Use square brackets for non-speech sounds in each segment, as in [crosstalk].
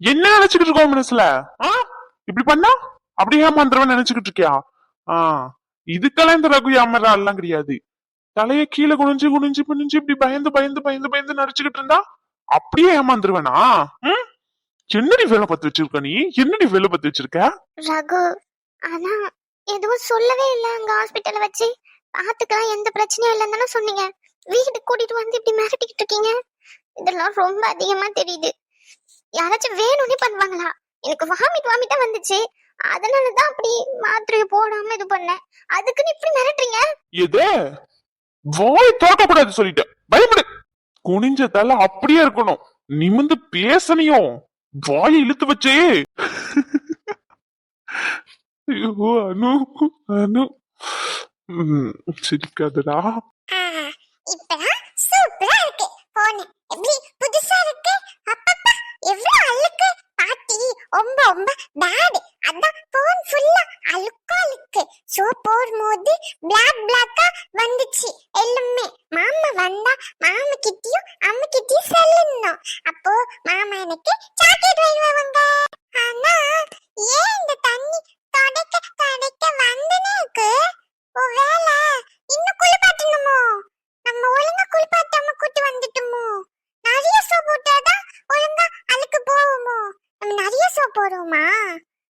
என்ன நினைச்சுக்கிட்டு இருக்கோம் மனசுல? ஆ? இப்படி பண்ணா? அப்படியே ஏமாந்துருவன் நினைச்சுக்கிட்டு இருக்கியா? ஆ. இதுக்கெல்லாம் இந்த ரகு ஏமாறா எல்லாம் கிடையாது. தலைய கீழே குனிஞ்சு குனிஞ்சு குனிஞ்சு இப்படி பயந்து பயந்து பயந்து பயந்து நடிச்சுக்கிட்டு இருந்தா? அப்படியே ஏமாந்துருவேனா ம்? என்னடி வேலை பார்த்து வச்சிருக்க நீ? என்னடி வேலை பார்த்து வச்சிருக்க? ரகு ஆனா எதுவும் சொல்லவே இல்ல. அங்க ஹாஸ்பிட்டல்ல வச்சு பாத்துக்கலாம். எந்த பிரச்சனையும் இல்லைன்னு சொன்னீங்க. வீட்டுக்கு கூட்டிட்டு வந்து இப்படி மிரட்டிக்கிட்டு இருக்கீங்க. இதெல்லாம் ரொம்ப அதிகமா தெரியுது. யாராச்சும் வேணும்னே பண்ணுவாங்களா? எனக்கு வாமிட் வாமிட்டா வந்துச்சு. அதனாலதான் அப்படி மாத்திரையை போடாம இது பண்ணேன். அதுக்குன்னு இப்படி மிரட்டுறீங்க? எது? வாய் திறக்க கூடாது சொல்லிட்டேன். பயப்படு. குனிஞ்ச தலை அப்படியே இருக்கணும். நிமிந்து பேசணியும். வாயை இழுத்து வச்சே. ஐயோ அனு அனு. சிரிக்காதடா. இப்பதான் சூப்பரா இருக்கு. போன் எப்படி? எவ்வளவு அழுக்கு? பாட்டி ரொம்ப ரொம்ப. பேட் அதான் போன் ஃபுல்லா அழுக்கா அழுக்கு. சோ போடும்போது பிளாக் பிளாக்கா வந்துச்சு. எல்லாமே. மாமா வந்தா மாமா கிட்டயும் அம்மா கிட்டயும் சொல்லணும். அப்போ மாமா எனக்கு சாக்லேட் வாங்கி வருவாங்க ஆனா ஏன் இந்த தண்ணி தொடக்க தொடக்க வந்துனே இருக்கு ஒருவேளை இன்னும் குளிப்பாட்டணுமோ நம்ம ஒழுங்கா குளிப்பாட்டாம கூட்டு வந்துட்டோமோ நிறைய சோப் போட்டாதான் ஒழுங்கா அழுக்கு போகுமோ நம்ம நிறைய சோப் போடுவோமா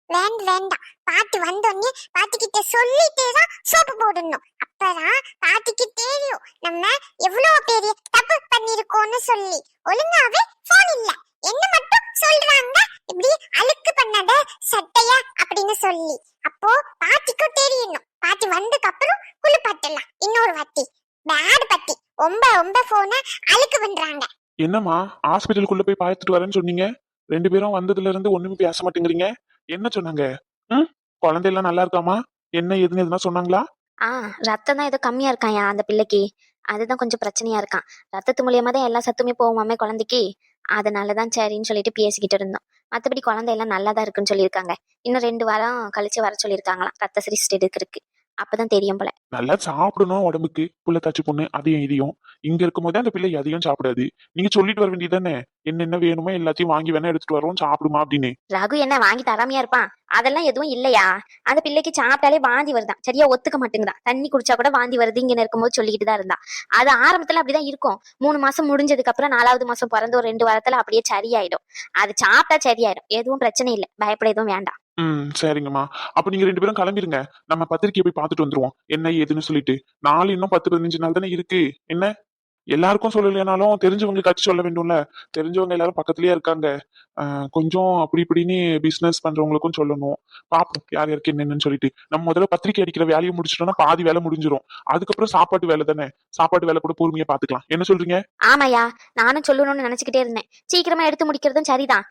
வேണ്ട வேண்டாம் பாட்டி வந்தோடனே பாட்டி கிட்ட சொல்லிட்டே தான் சோப்பு போடணும் அப்பதான் பாட்டிக்கு தெரியும் நம்ம எவ்வளவு பெரிய தப்பு பண்ணிருக்கோம்னு சொல்லி ஒழுங்காவே போன் இல்ல என்ன மட்டும் சொல்றாங்க இப்படி அழுக்கு பண்ணாத சட்டையா அப்படின்னு சொல்லி அப்போ பாட்டிக்கும் தெரியணும் பாட்டி வந்ததுக்கு அப்புறம் குளிப்பாட்டலாம் இன்னொரு வாட்டி பேட் பத்தி ரொம்ப ரொம்ப போன அழுக்கு பண்றாங்க என்னம்மா? ஹாஸ்பிட்டலுக்குள்ள போய் பார்த்துட்டு வரேன்னு சொன்னீங்க. ரெண்டு பேரும் வந்ததுல இருந்து ஒண்ணுமே பேச மாட்டேங்கிறீங்க. என்ன சொன்னாங்க? ம்? குழந்தையெல்லாம் நல்லா இருக்காமா? என்ன ஏதுன்னு எதுனா சொன்னாங்களா? ஆ ரத்தம் தான் ஏதோ கம்மியா இருக்காயா அந்த பிள்ளைக்கு. அதுதான் கொஞ்சம் பிரச்சனையா இருக்கான். ரத்தத்து மூலியமா தான் எல்லா சத்துமே போகுமாமே குழந்தைக்கு. அதனாலதான் சரின்னு சொல்லிட்டு பேசிக்கிட்டு இருந்தோம். மத்தபடி குழந்தை எல்லாம் நல்லா தான் இருக்குன்னு சொல்லியிருக்காங்க. இன்னும் ரெண்டு வாரம் கழிச்சு வர சொல்லியிருக்காங்களாம். ரத்த சிரிச்சிட்டு எடுக்கிறதுக்கு. அப்பதான் தெரியும் போல. நல்லா சாப்பிடணும் உடம்புக்கு. புள்ள தச்சு பொண்ணு அதையும் இதையும். இங்க இருக்கும்போதே அந்த பிள்ளை அதையும் சாப்பிடாது. நீங்க சொல்லிட்டு வர வேண்டியதானே என்னென்ன வேணுமோ எல்லாத்தையும் வாங்கி வேணா எடுத்துட்டு வரோம் சாப்பிடுமா அப்படின்னு. ரகு என்ன வாங்கி தராமையா இருப்பான்? அதெல்லாம் எதுவும் இல்லையா? அந்த பிள்ளைக்கு சாப்பிட்டாலே வாந்தி வருதான் சரியா ஒத்துக்க மாட்டேங்குதான் தண்ணி குடிச்சா கூட வாந்தி வருது இங்க இருக்கும்போது சொல்லிக்கிட்டு தான் இருந்தா அது ஆரம்பத்துல அப்படிதான் இருக்கும். மூணு மாசம் முடிஞ்சதுக்கு அப்புறம் நாலாவது மாசம் பிறந்த ஒரு ரெண்டு வாரத்துல அப்படியே சரியாயிடும். அது சாப்பிட்டா சரியாயிடும். எதுவும் பிரச்சனை இல்லை. பயப்பட எதுவும் வேண்டாம். ம் சரிங்கம்மா. அப்ப நீங்க ரெண்டு பேரும் கிளம்பிருங்க. நம்ம பத்திரிக்கையை போய் பார்த்துட்டு வந்துருவோம். என்ன ஏதுன்னு சொல்லிட்டு. நாலு இன்னும் பத்து பதினஞ்சு நாள் தானே இருக்கு. என்ன? எல்லாருக்கும் சொல்லலைனாலும் தெரிஞ்சவங்க கட்சி சொல்ல வேண்டும்ல? தெரிஞ்சவங்க எல்லாரும் பக்கத்துலயே இருக்காங்க. ஆஹ் கொஞ்சம் அப்படி இப்படின்னு பிசினஸ் பண்றவங்களுக்கும் சொல்லணும். பாப்போம் யார் யாருக்கு என்னென்னு சொல்லிட்டு. நம்ம முதல்ல பத்திரிக்கை அடிக்கிற வேலையை முடிச்சிட்டோம்னா பாதி வேலை முடிஞ்சிடும் அதுக்கப்புறம் சாப்பாட்டு வேலை தானே? சாப்பாட்டு வேலை கூட பொறுமையா பாத்துக்கலாம் என்ன சொல்றீங்க? ஆமாயா நானும் சொல்லணும்னு நினைச்சுக்கிட்டே இருந்தேன். சீக்கிரமா எடுத்து முடிக்கிறதும் சரிதான்.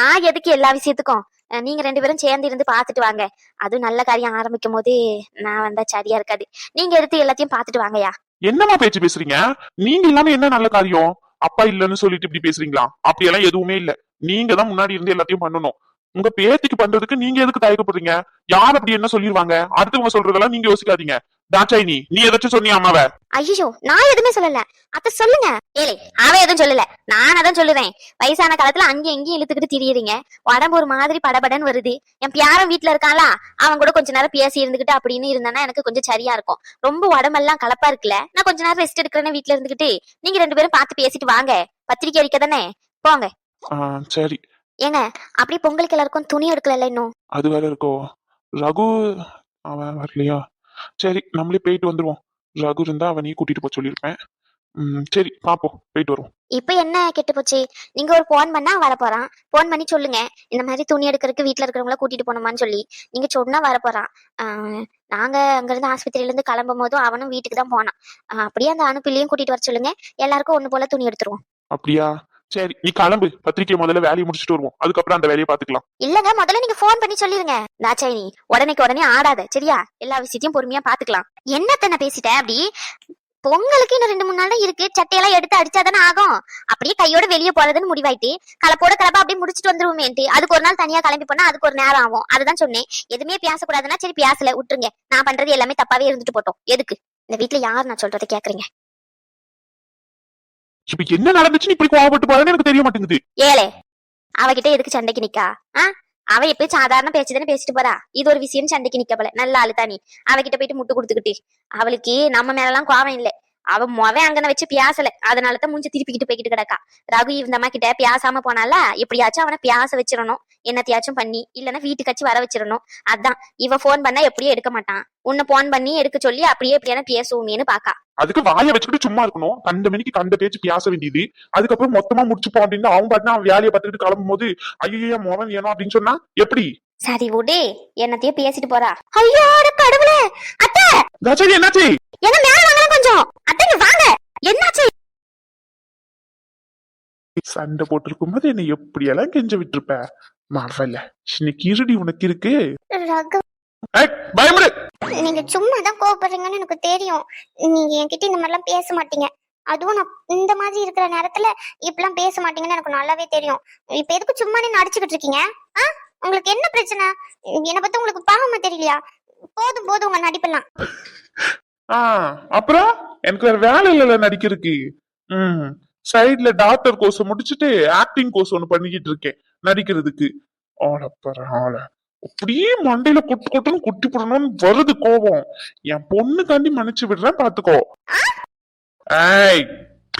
நான் எதுக்கு எல்லா விஷயத்துக்கும்? நீங்க ரெண்டு பேரும் சேர்ந்து இருந்து பார்த்துட்டு வாங்க. அதுவும் நல்ல காரியம். ஆரம்பிக்கும் போது நான் வந்தா சரியா இருக்காது. நீங்க எடுத்து எல்லாத்தையும் பார்த்துட்டு வாங்கயா என்னம்மா பேச்சு பேசுறீங்க? நீங்க இல்லாம என்ன நல்ல காரியம்? அப்பா இல்லன்னு சொல்லிட்டு இப்படி பேசுறீங்களா? அப்படியெல்லாம் எதுவுமே இல்ல. நீங்க தான் முன்னாடி இருந்து எல்லாத்தையும் பண்ணணும். உங்க பேத்திக்கு பண்றதுக்கு நீங்க எதுக்கு தயக்கப்படுறீங்க? யார் அப்படி என்ன சொல்லிருவாங்க? அடுத்தவங்க சொல்றதெல்லாம் நீங்க யோசிக்காதீங்க. தாட்சாயினி நீ ஏதாச்சும் சொன்னியா அம்மாவ? ஐயோ நான் எதுவுமே சொல்லல. அத்த சொல்லுங்க. ஏலே அவ எதுவும் சொல்லல. நான் அதான் சொல்லுவேன். வயசான காலத்துல அங்கேயும் இங்கேயும் இழுத்துக்கிட்டு திரியுறீங்க. உடம்பு ஒரு மாதிரி படபடன்னு வருது. என் பியாரம் வீட்டுல இருக்கான்ல அவன் கூட கொஞ்ச நேரம் பேசி இருந்துகிட்டு அப்படின்னு இருந்தானா எனக்கு கொஞ்சம் சரியா இருக்கும். ரொம்ப உடம்பெல்லாம் கலப்பா இருக்குல்ல. நான் கொஞ்ச நேரம் ரெஸ்ட் எடுக்கிறேன்னு வீட்டுல இருந்துகிட்டு நீங்க ரெண்டு பேரும் பார்த்து பேசிட்டு வாங்க. பத்திரிக்கை அடிக்க தானே? போங்க. சரி. ஏங்க அப்படியே பொங்கலுக்கு எல்லாருக்கும் துணி எடுக்கல இன்னும்? அது வேற இருக்கோ? ரகு அவன் வரலையா? சரி நம்மளே போயிட்டு வந்துருவோம். ரகு இருந்தா அவனையும் கூட்டிட்டு போக சொல்லியிருப்பேன். ம் சரி பாப்போம் போயிட்டு வருவோம். இப்ப என்ன கெட்டு போச்சு? நீங்க ஒரு போன் பண்ணா வர போறான் போன் பண்ணி சொல்லுங்க. இந்த மாதிரி துணி எடுக்கிறதுக்கு வீட்ல இருக்கிறவங்கள கூட்டிட்டு போனோமான்னு சொல்லி. நீங்க சொன்னா வர போறான் ஆஹ் நாங்க அங்க இருந்து ஆஸ்பத்திரியில இருந்து கிளம்பும் போதும் அவனும் வீட்டுக்கு தான் போனான். ஆஹ் அப்படியே அந்த அனுப்பிலையும் கூட்டிட்டு வர சொல்லுங்க. எல்லாருக்கும் ஒண்ணு போல துணி எடுத்துருவோம். அப்படியா? சரி நீ கிளம்பு. பத்திரிக்கை முதல்ல வேலையை முடிச்சுட்டு வருவோம். அதுக்கப்புறம் அந்த வேலையை பாத்துக்கலாம் இல்லங்க முதல்ல நீங்க போன் பண்ணி சொல்லிருங்க. தாச்சாயினி உடனேக்கு உடனே ஆடாத சரியா? எல்லா விஷயத்தையும் பொறுமையா பாத்துக்கலாம் என்னத்த பேசிட்டேன் அப்படி? பொங்கலுக்கு இன்னும் ரெண்டு மூணு நாள் இருக்கு. சட்டையெல்லாம் எடுத்து அடிச்சாதானே ஆகும். அப்படியே கையோட வெளியே போறதுன்னு முடிவாயிட்டு கலப்போட கலப்பா அப்படியே முடிச்சிட்டு வந்துருவோமேன்ட்டு அதுக்கு ஒரு நாள் தனியா கிளம்பி போனா அதுக்கு ஒரு நேரம் ஆகும். அதுதான் சொன்னேன். எதுவுமே பேசக்கூடாதுன்னா சரி பேசல விட்டுருங்க. நான் பண்றது எல்லாமே தப்பாவே இருந்துட்டு போட்டோம். எதுக்கு? இந்த வீட்ல யார் நான் சொல்றதை கேக்குறீங்க? இப்ப என்ன நடந்துச்சுன்னு இப்படி கோவப்பட்டு போறதுன்னு எனக்கு தெரிய மாட்டேங்குது. ஏலே அவகிட்ட எதுக்கு சண்டைக்கு நிக்கா? ஆ? அவ எப்ப சாதாரண பேச்சு தானே பேசிட்டு போறா. இது ஒரு விஷயம் சண்டைக்கு நிக்க போல. நல்ல ஆளு தானி. அவகிட்ட போயிட்டு முட்டு கொடுத்துக்கிட்டு. அவளுக்கு நம்ம மேல எல்லாம் கோவம் இல்ல. அவ மொவன் அங்கன வச்சு பியாசல. அதனாலதான் மூஞ்சி திருப்பிக்கிட்டு போய்கிட்டு கிடக்கா. ரகு இந்த அம்மா கிட்ட பியாசாம போனால எப்படியாச்சும் அவனை பியாச வச்சிடணும். என்னத்தையாச்சும் பண்ணி இல்லைன்னா வீட்டுக்காச்சும் வர வச்சிடணும். அதான். இவ போன் பண்ணா எப்படியும் எடுக்க மாட்டான். உன்னை போன் பண்ணி எடுக்க சொல்லி அப்படியே எப்படியான பேசுவோமேனு பாக்கா. அதுக்கு வாயை வச்சுக்கிட்டு சும்மா இருக்கணும். கண்ட மணிக்கு கண்ட பேச்சு பேச வேண்டியது. அதுக்கப்புறம் மொத்தமா முடிச்சுப்போம் அப்படின்னு அவன் பாட்டு அவன் வேலையை பார்த்துக்கிட்டு கிளம்பும் போது ஐயோ மோகன் வேணும் அப்படின்னு சொன்னா எப்படி? சரி விடு. என்னத்தையும் பேசிட்டு போறா. ஐயோ கடவுளே. அத்தை. என்னாச்சு? என்ன மேல வாங்கலாம் கொஞ்சம். என்னாச்சு? சண்டை போட்டிருக்கும் போது என்னை எப்படியெல்லாம் கெஞ்ச விட்டுருப்ப? மறல இன்னைக்கு இருடி உனக்கு இருக்கு? பயமுடு. நீங்க சும்மா தான் கோவப்படுறீங்கன்னு எனக்கு தெரியும். நீங்க என்கிட்ட இந்த மாதிரிலாம் பேச மாட்டீங்க. அதுவும் நான் இந்த மாதிரி இருக்கிற நேரத்துல இப்படிலாம் பேச மாட்டீங்கன்னு எனக்கு நல்லாவே தெரியும். இப்ப எதுக்கு சும்மா நீ அடிச்சுக்கிட்டு இருக்கீங்க? ஆ? உங்களுக்கு என்ன பிரச்சனை? என்னை பத்தி உங்களுக்கு பாவமா தெரியலையா? போதும் போதும் உங்க நடிப்பெல்லாம் ஆ அப்புறம்? எனக்கு வேற வேலை இல்லைல்ல நடிக்கிறதுக்கு. ம் சைடுல டாக்டர் கோர்ஸ் முடிச்சுட்டு ஆக்டிங் கோர்ஸ் ஒன்று பண்ணிக்கிட்டு இருக்கேன் நடிக்கிறதுக்கு. ஆளப்பற ஆள. அப்படியே மண்டையில கொட்டு கொட்டுன்னு குட்டி போடணும்னு வருது கோபம். என் பொண்ணுக்காண்டி மன்னிச்சு விடுறேன் பாத்துக்கோ. ஏய்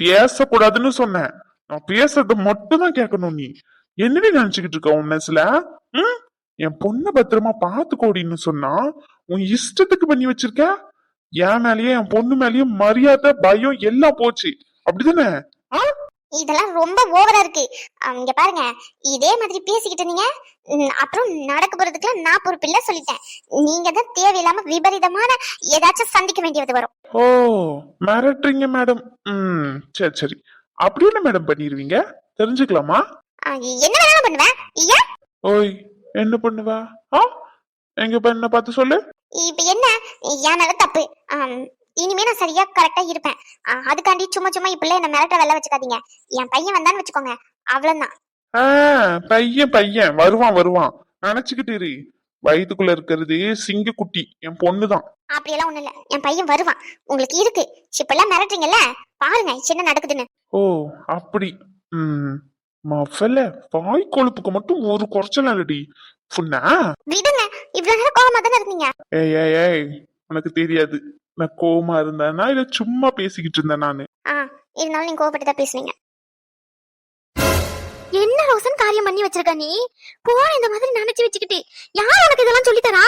பேசக்கூடாதுன்னு சொன்னேன். நான் பேசுறத மட்டும் தான் கேட்கணும் நீ. என்னடி நினைச்சுக்கிட்டு இருக்க உன் மனசுல? ம்? என் பொண்ணை பத்திரமா பாத்துக்கோடின்னு சொன்னா உன் இஷ்டத்துக்கு பண்ணி வச்சிருக்க? என் மேலயே என் பொண்ணு மேலயும் மரியாதை பயம் எல்லாம் போச்சு. அப்படிதானே? இதெல்லாம் ரொம்ப ஓவரா இருக்கு. இங்க பாருங்க இதே மாதிரி பேசிக்கிட்டு இருந்தீங்க. அப்புறம் நடக்க போறதுக்குலாம் நான் பொறுப்பில்ல சொல்லிட்டேன். நீங்க தான் தேவையில்லாம விபரீதமான ஏதாச்சும் சந்திக்க வேண்டியது வரும். ஓ மிரட்டுறீங்க மேடம் ம் சரி சரி. அப்படி என்ன மேடம் பண்ணிடுவீங்க தெரிஞ்சுக்கலாமா? என்ன வேணாலும் பண்ணுவேன். ஏன் ஓய் என்ன பண்ணுவா? ஆ எங்க பண்ண பார்த்து சொல்லு. இப்ப என்ன? என் தப்பு. இனிமே நான் சரியா கரெக்டா இருப்பேன். அதுக்காண்டி சும்மா சும்மா இப்படிலாம் என்ன மிரட்ட வெள்ள வச்சுக்காதீங்க. என் பையன் வந்தான்னு வச்சுக்கோங்க. அவ்வளவுதான். ஆ பையன் பையன். வருவான் வருவான். நினைச்சுக்கிட்டு இரு. வயித்துக்குள்ள இருக்கிறது சிங்கக்குட்டி என் பொண்ணுதான். அப்படியெல்லாம் ஒண்ணும் இல்ல. என் பையன் வருவான். உங்களுக்கு இருக்கு. இப்பெல்லாம் மிரட்டுறீங்கல்ல? பாருங்க என்ன நடக்குதுன்னு. ஓ அப்படி. ம். மஃபல வாய் கொழுப்புக்கு மட்டும் ஒரு குறைச்சல் இல்லடி. புண்ணா? விடுங்க இவ்வளவு நேரம் கோவமா தானே இருந்தீங்க? ஏய் ஏய் ஏய் உனக்கு தெரியாது. நான் கோவமா இருந்தேனா. இல்ல சும்மா பேசிக்கிட்டு இருந்தேன் நானு. ஆ இருந்தாலும் நீங்க கோவப்பட்டு தான் பேசுனீங்க. என்ன ரோசன் காரியம் பண்ணி வச்சிருக்க நீ? போன இந்த மாதிரி நினைச்சு வச்சுக்கிட்டு. யார் உனக்கு இதெல்லாம் சொல்லி தரா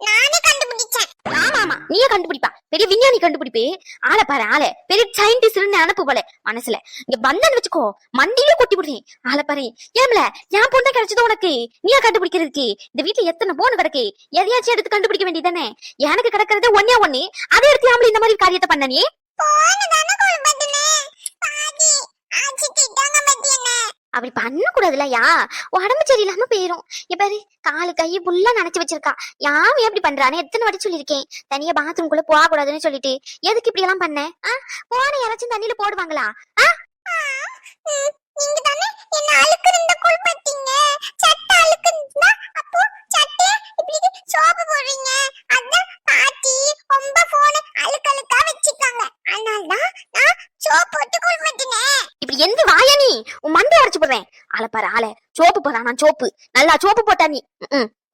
நானே கண்டுபிடிச்சேன். ஆமா ஆமா நீயே கண்டுபிடிப்பா. பெரிய விஞ்ஞானி கண்டுபிடிப்பே. ஆளை பாரு ஆளை. பெரிய சயின்டிஸ்ட் அனுப்பு போல மனசுல. இங்க வந்தன்னு வச்சுக்கோ மண்டியில கொட்டி விடுவேன். ஆளை பாரு. ஏம்ல என் பொண்ணை கிடைச்சது உனக்கு? நீயா கண்டுபிடிக்கிறதுக்கு? இந்த வீட்டுல எத்தனை போன் கிடக்கு எதையாச்சும் எடுத்து கண்டுபிடிக்க வேண்டியதானே எனக்கு கிடக்கிறது ஒன்னே ஒண்ணு. அதை எடுத்து ஆம்பளை இந்த மாதிரி காரியத்தை பண்ண நீ? போனதானே அப்படி பண்ணக்கூடாதுல யா? உடம்பு சரியில்லாம போயிரும். எப்பாரு காலு கை புல்லா நினைச்சு வச்சிருக்கா. யாம எப்படி பண்றானே எத்தனை வாட்டி சொல்லியிருக்கேன். தனியா பாத்ரூம் குள்ள போக கூடாதுன்னு சொல்லிட்டு. எதுக்கு இப்படி எல்லாம் பண்ண? ஆ? போன யாராச்சும் தண்ணியில போடுவாங்களா? நீங்க தானே என்ன அழுக்கு இருந்த குழப்பத்தீங்க சட்ட அழுக்கு இருந்தா அப்போ சட்டைய இப்படி சோப்பு போடுறீங்க அதான் பாட்டி ரொம்ப போன அழுக்கு அழுக்கா வச்சுக்காங்க அதனால தான் நான் சோப்பு போட்டு குழப்பத்தினேன் இப்படி எந்த வாயா நீ உன் மண்டை அரைச்சு போடுறேன். ஆளை பாரு ஆளை. சோப்பு போறான் நான் சோப்பு. நல்லா சோப்பு போட்டா நீ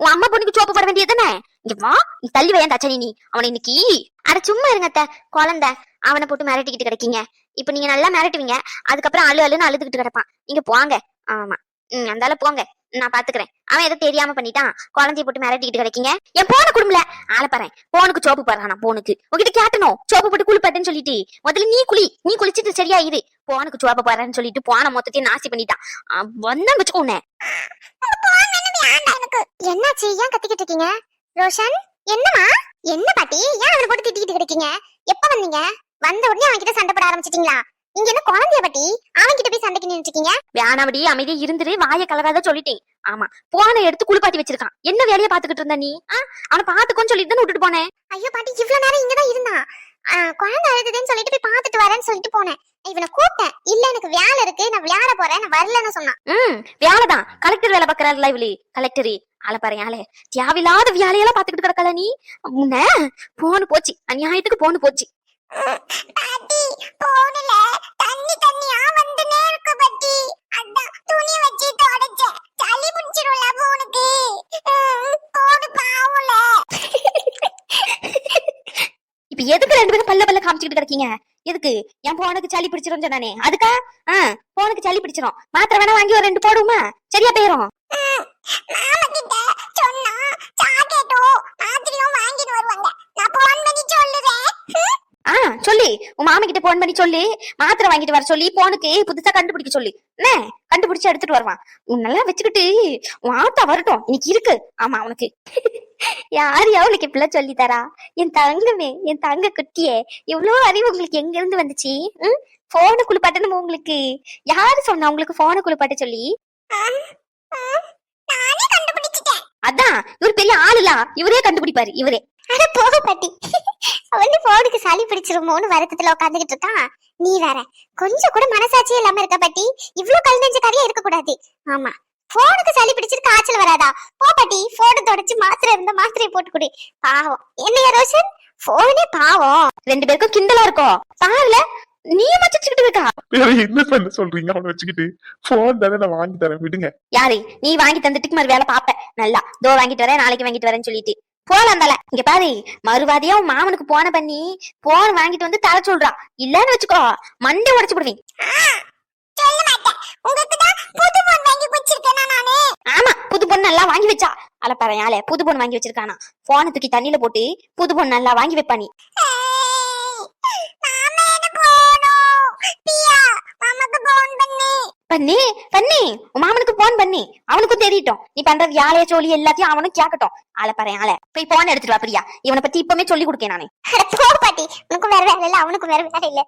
உன் அம்மா பொண்ணுக்கு சோப்பு போட வேண்டியதுதானே இங்க வா நீ தள்ளி வையன் தச்சனி நீ? அவனை இன்னைக்கு அட சும்மா இருங்க அத்தை குழந்தை. அவனை போட்டு மிரட்டிக்கிட்டு கிடைக்கீங்க. இப்ப நீங்க நல்லா மிரட்டுவீங்க. அதுக்கப்புறம் அழு அழுன்னு அழுதுகிட்டு கிடப்பான். நீங்க போங்க. ஆமா. ம் அந்தால போங்க. நான் பாத்துக்கிறேன். அவன் எதுவும் தெரியாம பண்ணிட்டான். குழந்தைய போட்டு மிரட்டிக்கிட்டு கிடைக்கீங்க. என் போன குடும்பல ஆளை பாரு. போனுக்கு சோப்பு போடுறான் போனுக்கு உங்ககிட்ட கேட்டணும். சோப்பு போட்டு குளிப்பாட்டுன்னு சொல்லிட்டு. முதல்ல நீ குளி. நீ குளிச்சிட்டு சரியா இரு. போனுக்கு சோப்பு போடுறேன்னு சொல்லிட்டு போன மொத்தத்தையும் நாசி பண்ணிட்டான். வந்தா வச்சுக்கோ உன்னை எனக்கு? என்னாச்சு ஏன் கத்திக்கிட்டு இருக்கீங்க? ரோஷன் என்னமா என்ன பாட்டி? ஏன் அவனை போட்டு திட்டிக்கிட்டு இருக்கீங்க எப்ப வந்தீங்க? வந்த உடனே அவன் கிட்ட சண்டை போட ஆரம்பிச்சிட்டீங்களா? இங்க என்ன குழந்தைய பாட்டி? அவன் கிட்ட போய் சண்டைக்கு நின்னுட்டு இருக்கீங்க வேணாமடி அமைதியா இருந்துரு வாய கலராத சொல்லிட்டேன். ஆமா போனை எடுத்து குளிப்பாட்டி வச்சிருக்கான். என்ன வேலையை பாத்துக்கிட்டு இருந்த நீ? அவனை பாத்துக்கோன்னு சொல்லிட்டு தானே விட்டுட்டு போனேன். ஐயோ பாட்டி இவ்வளவு நேரம் இங்கதான் இருந்தான். குழந்தை அழுதுன்னு சொல்லிட்டு போய் பார்த்துட்டு வரேன்னு சொல்லிட்டு போனேன். இவனை கூப்பிட்டேன். இல்ல எனக்கு வேலை இருக்கு. நான் விளையாட போறேன். வரலன்னு சொன்னான். ம் வேலை கலெக்டர் வேலை பாக்குறாருல இவளி. கலெக்டரி ஆள பாரு ஆளு. தேவையில்லாத வேலையெல்லாம் பாத்துக்கிட்டு கிடக்கல நீ? உன்ன போன்னு போச்சு. அநியாயத்துக்கு போன்னு போச்சு. பாட்டி போன்ல தண்ணி தண்ணியா வந்து நேருக்கு பாட்டி. அதான் துணி வச்சு தொடச்சேன். சளி பிடிச்சிரும்ல போனுக்கு போடு பாவம்ல. இப்ப எதுக்கு ரெண்டு பேரும் பல்ல பல்ல காமிச்சுக்கிட்டு கிடக்கீங்க? எதுக்கு? என் போனுக்கு சளி பிடிச்சிரும் சொன்னானே. அதுக்கா? ஆ போனுக்கு சளி பிடிச்சிரும். மாத்திரை வேணா வாங்கி ஒரு ரெண்டு போடுமா? சரியா போயிரும். சொன்னா சாக்லேட்டும் மாத்திரையும் வாங்கிட்டு வருவாங்க. நான் போன் பண்ணி சொல்லுறேன் ஆ சொல்லி. உன் மாமா கிட்ட போன் பண்ணி சொல்லி. மாத்திரை வாங்கிட்டு வர சொல்லி. போனுக்கு புதுசா கண்டுபிடிக்க சொல்லி. என்ன? கண்டுபிடிச்சு எடுத்துட்டு வருவான். உன்னெல்லாம் வச்சுக்கிட்டு உன் ஆத்தா வரட்டும். இன்னைக்கு இருக்கு. ஆமா அவனுக்கு [laughs] யார் அவளுக்கு இப்படிலாம் சொல்லி தரா என் தங்கமே என் தங்க குட்டியே இவ்வளவு அறிவு உங்களுக்கு எங்க இருந்து வந்துச்சு? ம்? போனுக்குள்ள பட்டணும் உங்களுக்கு. யாரு சொன்னா உங்களுக்கு போனுக்குள்ள பட்ட சொல்லி? அதான் இவர் பெரிய ஆளுல. இவரே கண்டுபிடிப்பாரு இவரே. அட போக பாட்டி. வந்து போனுக்கு சளி பிடிச்சிருமோன்னு வருத்தத்துல உட்காந்துக்கிட்டு இருக்கான் நீ வேற கொஞ்சம் கூட மனசாட்சியே இல்லாம இருக்க பாட்டி? இவ்ளோ கல் நெஞ்ச கதையா இருக்க கூடாது ஆமா போனுக்கு சளி பிடிச்சிட்டு காய்ச்சல் வராதா? போ பாட்டி போனை தொடச்சு மாத்திரை இருந்த மாத்திரையை போட்டு குடி பாவம். என்னையா ரோஷன்? போனே பாவம். ரெண்டு பேருக்கும் கிண்டலா இருக்கும் பாருல நீ மச்சிச்சுக்கிட்டு இருக்கா? வேற என்ன பண்ண சொல்றீங்க அவனை வச்சுக்கிட்டு? போன் தானே நான் வாங்கி தரேன் விடுங்க. யாரு? நீ வாங்கி தந்துட்டு மறு வேலை பாப்ப நல்லா தோ வாங்கிட்டு வரேன் நாளைக்கு வாங்கிட்டு வரேன்னு சொல்லிட்டு. போலாம் தல இங்க பாரு மறுவாதியா உன் மாமனுக்கு போன பண்ணி போன் வாங்கிட்டு வந்து தர சொல்றா இல்லன்னு வச்சுக்கோ மண்டை உடைச்சு நானு? ஆமா புது பொண்ணு நல்லா வாங்கி வச்சா. அல ஆளே புது பொண்ணு வாங்கி வச்சிருக்கானா. போனை தூக்கி தண்ணியில போட்டு புது பொண்ணு நல்லா வாங்கி வைப்பா நீ. பண்ணு பண்ணி உன் மாமனுக்கு போன் பண்ணி. அவனுக்கும் தெரியட்டும் நீ பண்றது யாழைய சொல்லி எல்லாத்தையும் அவனும் கேட்கட்டும். ஆள பாரு ஆளை. போய் போன் எடுத்துட்டு வா பிரியா. இவனை பத்தி இப்பவுமே சொல்லி கொடுக்கேன் நானு. போ பாட்டி. உனக்கும் வேற வேலை இல்ல. அவனுக்கும் வேற வேலை இல்ல.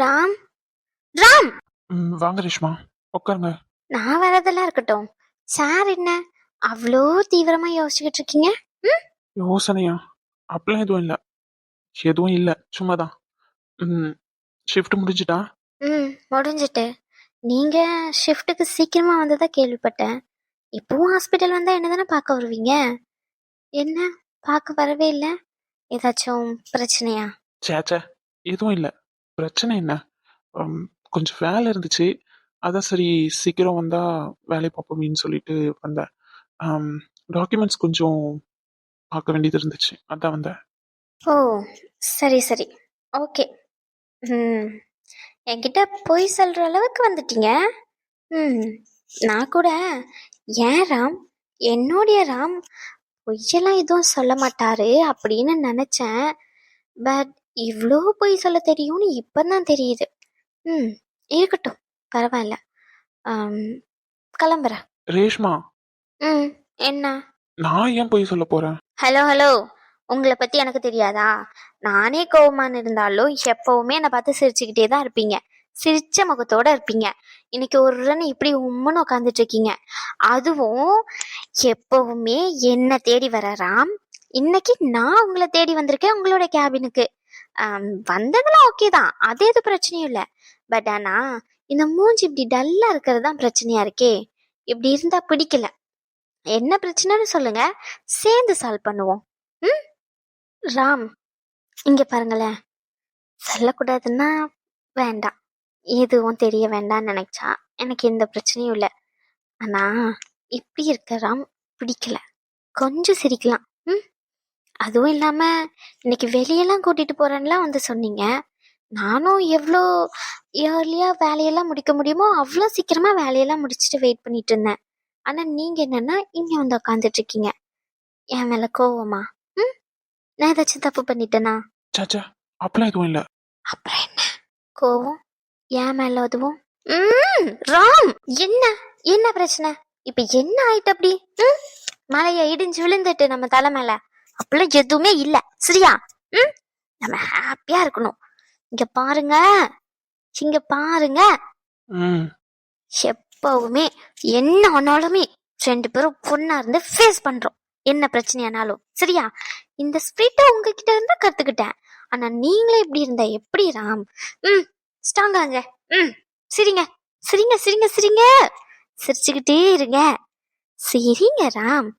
ராம்? ராம்? வாங்க ரேஷ்மா. உட்காருங்க. நான் வரதெல்லாம் இருக்கட்டும். சார் என்ன அவ்வளோ தீவிரமா யோசிச்சுக்கிட்டு இருக்கீங்க? யோசனையா? அப்படிலாம் எதுவும் இல்ல. எதுவும் இல்ல. சும்மாதான். ம் ஷிஃப்ட் முடிஞ்சுட்டா? ம் முடிஞ்சிட்டு. நீங்க ஷிஃப்ட்டுக்கு சீக்கிரமா வந்ததா கேள்விப்பட்டேன். இப்பவும் ஹாஸ்பிட்டல் வந்தா என்ன தானே பார்க்க வருவீங்க? என்ன பார்க்க வரவே இல்லை? ஏதாச்சும் பிரச்சனையா? சேச்சே எதுவும் இல்ல. பிரச்சனை என்ன? ம், கொஞ்சம் வேலை இருந்துச்சு. அதான் சரி சீக்கிரம் வந்தா வேலை பார்ப்போமேன்னு சொல்லிட்டு வந்தேன். டாக்குமெண்ட்ஸ் கொஞ்சம் பார்க்க வேண்டியது இருந்துச்சு. அதான் வந்தேன். ஓ சரி சரி. ஓகே. ம். என்கிட்ட பொய் சொல்கிற அளவுக்கு வந்துட்டீங்க. ம். நான் கூட ஏன் ராம்? என்னுடைய ராம் பொய்யெல்லாம் எதுவும் சொல்ல மாட்டாரு அப்படின்னு நினச்சேன். பட் இவ்வளோ பொய் சொல்ல தெரியும்னு இப்போ தான் தெரியுது. ம். இருக்கட்டும். பரவாயில்ல. கிளம்புறேன். ரேஷ்மா. ம். என்ன? நான் ஏன் போய் சொல்ல போறேன்? Hello hello. உங்களை பத்தி எனக்கு தெரியாதா? நானே கோவமான்னு இருந்தாலும் எப்பவுமே என்னை பார்த்து சிரிச்சுக்கிட்டே தான் இருப்பீங்க. சிரிச்ச முகத்தோட இருப்பீங்க. இன்னைக்கு ஒரு ரன் இப்படி உம்முன்னு உட்காந்துட்டு இருக்கீங்க. அதுவும் எப்பவுமே என்ன தேடி வரறாம் இன்னைக்கு நான் உங்களை தேடி வந்திருக்கேன் உங்களோட கேபினுக்கு வந்ததெல்லாம் ஓகே தான். அது எது பிரச்சனையும் இல்லை. பட் ஆனா இந்த மூஞ்சி இப்படி டல்லா இருக்கிறது தான் பிரச்சனையா இருக்கே. இப்படி இருந்தா பிடிக்கல. என்ன பிரச்சனைன்னு சொல்லுங்க. சேர்ந்து சால்வ் பண்ணுவோம். ம்? ராம் இங்க பாருங்களேன் சொல்லக்கூடாதுன்னா வேண்டாம். எதுவும் தெரிய வேண்டாம்னு நினைச்சா எனக்கு எந்த பிரச்சனையும் இல்லை. ஆனா இப்படி இருக்க ராம் பிடிக்கல. கொஞ்சம் சிரிக்கலாம். ம்? அதுவும் இல்லாம இன்னைக்கு வெளியெல்லாம் கூட்டிட்டு போறேன்லாம் வந்து சொன்னீங்க. நானும் எவ்வளோ இயர்லியா வேலையெல்லாம் முடிக்க முடியுமோ அவ்வளோ சீக்கிரமா வேலையெல்லாம் முடிச்சுட்டு வெயிட் பண்ணிட்டு இருந்தேன். ஆனா நீங்க என்னன்னா இங்க வந்து உட்காந்துட்ருக்கீங்க என் மேல கோவமா? நான் ஏதாச்சும் தப்பு பண்ணிட்டேனா? சேச்சே அப்படிலாம் எதுவும் இல்ல. அப்புறம் என்ன? கோவம்? என் மேல அதுவும் ம் ராம்! என்ன? என்ன பிரச்சனை? இப்ப என்ன ஆயிட்டு அப்படி? ம்? மலைய இடிஞ்சு விழுந்துட்டு நம்ம தலை மேல. அப்படிலாம் எதுவுமே இல்ல. சரியா? ம்? நம்ம ஹாப்பியா இருக்கணும். இங்க பாருங்க. இங்க பாருங்க. ம். எப்பவுமே என்ன ஆனாலுமே ரெண்டு பேரும் பொண்ணா இருந்து ஃபேஸ் பண்றோம். என்ன பிரச்சனையானாலும். சரியா? இந்த ஸ்பிரிட்ட உங்ககிட்ட இருந்தா கத்துக்கிட்டேன். ஆனா நீங்களே இப்படி இருந்தா எப்படி ராம்? ம் ஸ்ட்ராங்காங்க ம் சிரிங்க. சிரிங்க சிரிங்க சிரிங்க. சிரிச்சுக்கிட்டே இருங்க. சிரிங்க ராம்.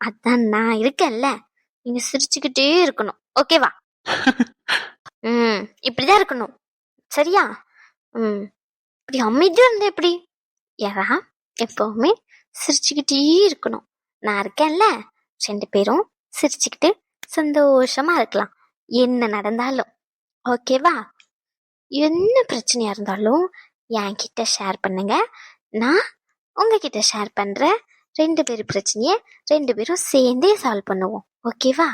அதான் நான் இருக்கேன்ல. நீங்க சிரிச்சுக்கிட்டே இருக்கணும். ஓகேவா [laughs] ம் இப்படிதான் இருக்கணும். சரியா? ம் இப்படி அமைதியா இருந்தா எப்படி? யாரா எப்பவுமே சிரிச்சுக்கிட்டே இருக்கணும். நான் இருக்கேன்ல. ரெண்டு பேரும் சிரிச்சுக்கிட்டு சந்தோஷமா இருக்கலாம். என்ன நடந்தாலும். ஓகேவா? என்ன பிரச்சனையா இருந்தாலும் என்கிட்ட ஷேர் பண்ணுங்க. நான் உங்ககிட்ட ஷேர் பண்ற ரெண்டு பேர் பிரச்சனைய ரெண்டு பேரும் சேர்ந்தே சால்வ் பண்ணுவோம். ஓகேவா?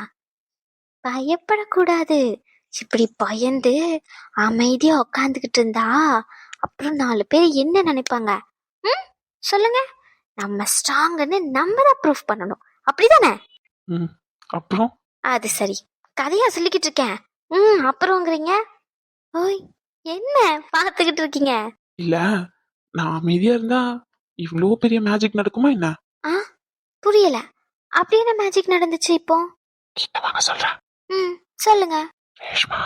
பயப்படக்கூடாது. இப்படி பயந்து அமைதியா உக்காந்துக்கிட்டு இருந்தா அப்புறம் நாலு பேர் என்ன நினைப்பாங்க? ம்? சொல்லுங்க. நம்ம ஸ்ட்ராங்குன்னு நம்ம தான் ப்ரூஃப் பண்ணணும். அப்படிதானே? ம் அப்புறம்? அது சரி. கதையா சொல்லிக்கிட்டு இருக்கேன். ம் அப்புறம்ங்கிறீங்க ஓய் என்ன பார்த்துக்கிட்டு இருக்கீங்க? இல்ல நான் அமைதியா இருந்தா இவ்ளோ பெரிய மேஜிக் நடக்குமா என்ன? புரியல. அப்படி என்ன மேஜிக் நடந்துச்சு இப்போ? கிட்ட வாங்க சொல்றேன் ம் சொல்லுங்க. ரேஷ்மா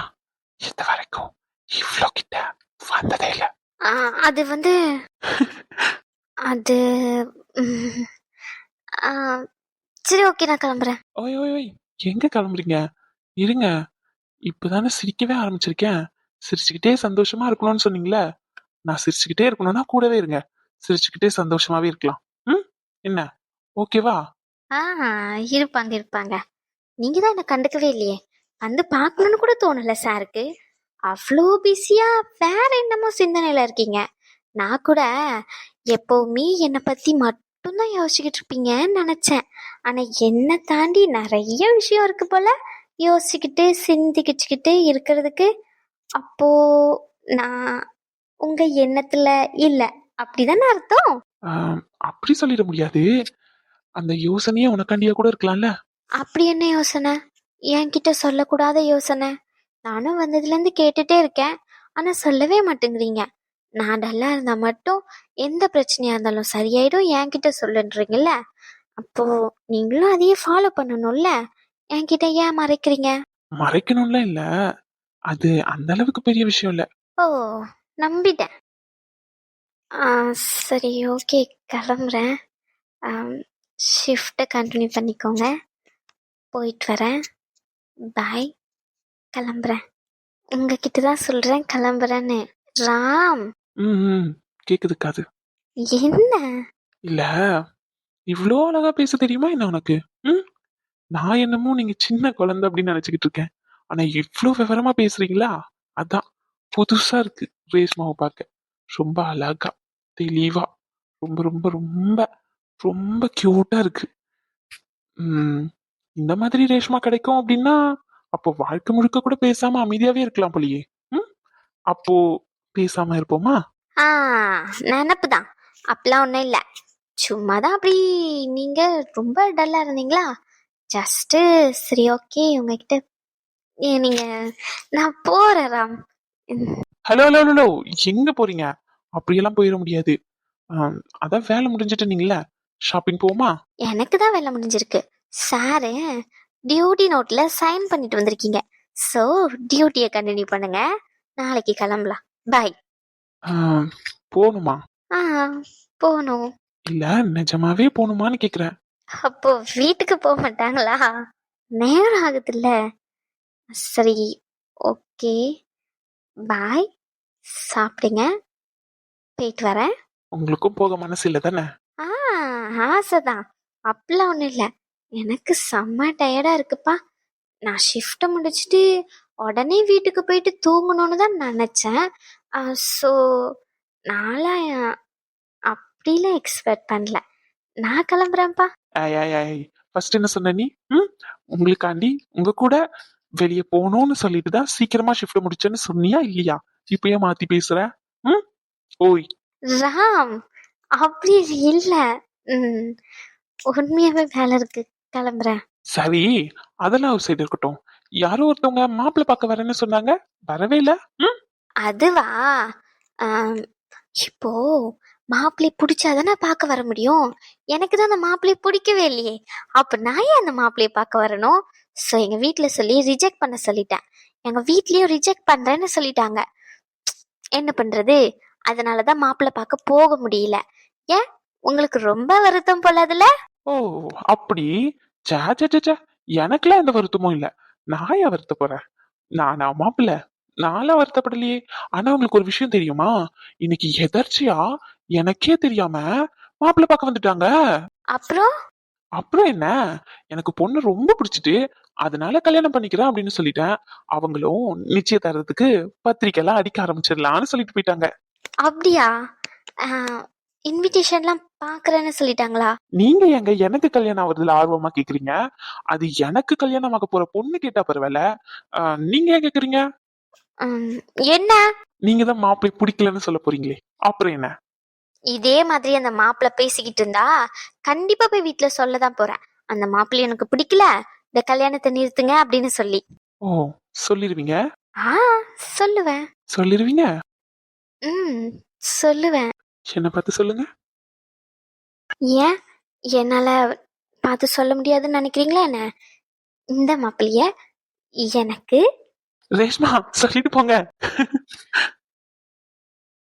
இது வரைக்கும் இவ்ளோ கிட்ட வந்ததே இல்ல. ஆ, அது வந்து [laughs] அது ம், ஆ, சரி ஓகே நான் கிளம்புறேன். ஓய் ஓய் ஓய் எங்க கிளம்புறீங்க? இருங்க. இப்பதானே சிரிக்கவே ஆரம்பிச்சிருக்கேன். சிரிச்சுக்கிட்டே சந்தோஷமா இருக்கணும்னு சொன்னீங்களே? நான் சிரிச்சுக்கிட்டே இருக்கணும்னா கூடவே இருங்க. சிரிச்சுக்கிட்டே சந்தோஷமாவே இருக்கலாம். ம்? என்ன? ஓகேவா ஆ இருப்பாங்க இருப்பாங்க. நீங்க தான் என்ன கண்டுக்கவே இல்லையே. வந்து பார்க்கணும்னு கூட தோணல சாருக்கு. அவ்வளோ பிஸியா வேற என்னமோ சிந்தனையில இருக்கீங்க. நான் கூட எப்பவுமே என்னை பத்தி மட்டும்தான் யோசிச்சுக்கிட்டு இருப்பீங்கன்னு நினைச்சேன். ஆனா என்ன தாண்டி நிறைய விஷயம் இருக்கு போல. யோசிச்சுக்கிட்டு சிந்திக்கிச்சுக்கிட்டு இருக்கிறதுக்கு அப்போ நான் உங்க எண்ணத்துல இல்ல. அப்படிதானே அர்த்தம்? அப்படி சொல்லிட முடியாது. அந்த யோசனையே உனக்காண்டியா கூட இருக்கலாம்ல? அப்படி என்ன யோசனை? என்கிட்ட சொல்லக்கூடாத யோசனை. நானும் வந்ததுலேருந்து கேட்டுட்டே இருக்கேன். ஆனால் சொல்லவே மாட்டேங்கிறீங்க. நான் டல்லா இருந்தா மட்டும் எந்த பிரச்சனையா இருந்தாலும் சரியாயிடும். என்கிட்ட சொல்லுன்றீங்கல்ல? அப்போ நீங்களும் அதையே ஃபாலோ பண்ணணும்ல? என்கிட்ட ஏன் மறைக்கிறீங்க? மறைக்கணும்ல இல்ல. அது அந்த அளவுக்கு பெரிய விஷயம் இல்ல. ஓ நம்பிட்டேன். ஆ, சரி ஓகே கிளம்புறேன். ஷிஃப்ட்டை கண்டினியூ பண்ணிக்கோங்க. போயிட்டு வரேன். பாய் கிளம்புறேன். உங்ககிட்ட தான் சொல்கிறேன் கிளம்புறேன்னு. ராம்! ம் ம், கேக்குது காது. என்ன? இல்ல. இவ்ளோ அழகா பேச தெரியுமா என்ன உனக்கு? ம்? நான் என்னமோ நீங்க சின்ன குழந்தை அப்படின்னு நினைச்சுக்கிட்டு இருக்கேன். ஆனா இவ்ளோ விவரமா பேசுறீங்களா? அதான் புதுசா இருக்கு ரேஷ்மாவை பார்க்க. ரொம்ப அழகா தெளிவா ரொம்ப ரொம்ப ரொம்ப ரொம்ப கியூட்டா இருக்கு. ம். இந்த மாதிரி ரேஷ்மா கிடைக்கும் அப்படின்னா அப்போ வாழ்க்கை முழுக்க கூட பேசாம அமைதியாவே இருக்கலாம் போலியே. ம்? அப்போ பேசாம இருப்போமா? ஆ நினப்பு தான் அப்படிலாம் ஒன்றும் இல்லை. சும்மா தான் அப்படி நீங்கள் ரொம்ப டல்லாக இருந்தீங்களா? ஜஸ்ட்டு சரி ஓகே உங்ககிட்ட. நீங்கள் நான் போகிறேன் ராம். ஹலோ ஹலோ ஹலோ எங்க போறீங்க? அப்படியெல்லாம் போயிட முடியாது. ஆம், அதான் வேலை முடிஞ்சிட்டு நீங்கள ஷாப்பிங் போவோமா? எனக்கு தான் வேலை முடிஞ்சிருக்கு. சாரு டியூட்டி நோட்டில் சைன் பண்ணிட்டு வந்திருக்கீங்க. ஸோ டியூட்டியை கண்டினியூ பண்ணுங்க. நாளைக்கு கிளம்பலாம் பாய் போகணுமா ஆ போகணும் இல்ல நிஜமாவே போகணுமான்னு கேக்குறேன். அப்போ வீட்டுக்கு போக மாட்டாங்களா? நேரம் ஆகுதுல்ல. சரி ஓகே. பாய் சாப்பிடுங்க. போயிட்டு வரேன். உங்களுக்கும் போக மனசு இல்ல தானே? ஆ ஆசைதான். அப்படிலாம் ஒன்றும் இல்லை. எனக்கு செம்ம டயர்டாக இருக்குப்பா. நான் ஷிஃப்ட்டை முடிச்சுட்டு உடனே வீட்டுக்கு போயிட்டு தூங்கணும்னு தான் நினச்சேன். ஸோ நான்லாம் அப்படிலாம் எக்ஸ்பெக்ட் பண்ணல. நான் கிளம்புறேன்ப்பா. ஃபர்ஸ்ட் என்ன சொன்ன நீ? ம்? உங்களுக்காண்டி உங்க கூட வெளியே போகணும்னு சொல்லிட்டு தான் சீக்கிரமா ஷிஃப்ட் முடிச்சேன்னு சொன்னியா இல்லையா? இப்பயே மாத்தி பேசுற? ம்? ஓய். ராம் அப்படி இல்ல. உண்மையாவே வேலை இருக்கு. கிளம்புறேன். சரி அதெல்லாம் ஒரு சைடு இருக்கட்டும். யாரோ ஒருத்தவங்க மாப்பிள்ளை பார்க்க வரேன்னு சொன்னாங்க. வரவே இல்ல. ம் அதுவா? இப்போ மாப்பிள்ளை பிடிச்சாதானே பார்க்க வர முடியும்? எனக்கு தான் அந்த மாப்பிள்ளையை பிடிக்கவே இல்லையே. அப்ப நான் ஏன் அந்த மாப்பிள்ளையை பார்க்க வரணும்? ஸோ எங்க வீட்ல சொல்லி ரிஜெக்ட் பண்ண சொல்லிட்டேன். எங்க வீட்லயும் ரிஜெக்ட் பண்றேன்னு சொல்லிட்டாங்க. என்ன பண்றது? அதனாலதான் மாப்பிள்ளை பார்க்க போக முடியல. ஏன்? உங்களுக்கு ரொம்ப வருத்தம் போல அதுல? ஓ அப்படி? சே சே. எனக்கெல்லாம் எந்த வருத்தமும் இல்ல. நான் ஏன் வருத்த போறேன். நானா மாப்பிள்ள? நான்லாம் வருத்தப்படலையே. ஆனா உங்களுக்கு ஒரு விஷயம் தெரியுமா? இன்னைக்கு எதர்ச்சியா? எனக்கே தெரியாம மாப்பிள்ளை பார்க்க வந்துட்டாங்க. அப்புறம்? அப்புறம் என்ன? எனக்கு பொண்ணு ரொம்ப பிடிச்சிட்டு அதனால கல்யாணம் பண்ணிக்கிறேன் அப்படின்னு சொல்லிட்டேன். அவங்களும் நிச்சயதாரத்துக்கு பத்திரிக்கை எல்லாம் அடிக்க ஆரம்பிச்சிடலாம்னு சொல்லிட்டு போயிட்டாங்க. அப்படியா? இன்விடேஷன்லாம் பாக்குறேன்னு சொல்லிட்டாங்களா? நீங்க எங்க எனக்கு கல்யாணம் ஆகுறதுல ஆர்வமா கேக்குறீங்க? அது எனக்கு கல்யாணம் ஆக போற பொண்ணு கேட்டா பரவாயில்ல. ஆஹ், நீங்க ஏன் கேக்குறீங்க? என்ன? நீங்க தான் மாப்பிள்ளை பிடிக்கலன்னு சொல்ல போறீங்களே. அப்புறம் என்ன? இதே மாதிரி அந்த மாப்பிள்ளை பேசிக்கிட்டு இருந்தா கண்டிப்பா போய் வீட்ல சொல்லதான் போறேன். அந்த மாப்பிள்ளை எனக்கு பிடிக்கல இந்த கல்யாணத்தை நிறுத்துங்க அப்படின்னு சொல்லி. ஓ சொல்லிருவீங்க? ஆ சொல்லுவேன். சொல்லிருவீங்க? ம் சொல்லுவேன். என்ன பார்த்து சொல்லுங்க. ஏன்? என்னால பார்த்து சொல்ல முடியாதுன்னு நினைக்கிறீங்களா என்ன? இந்த மாப்பிள்ளைய எனக்கு ரேஷ்மா சொல்லிட்டு போங்க.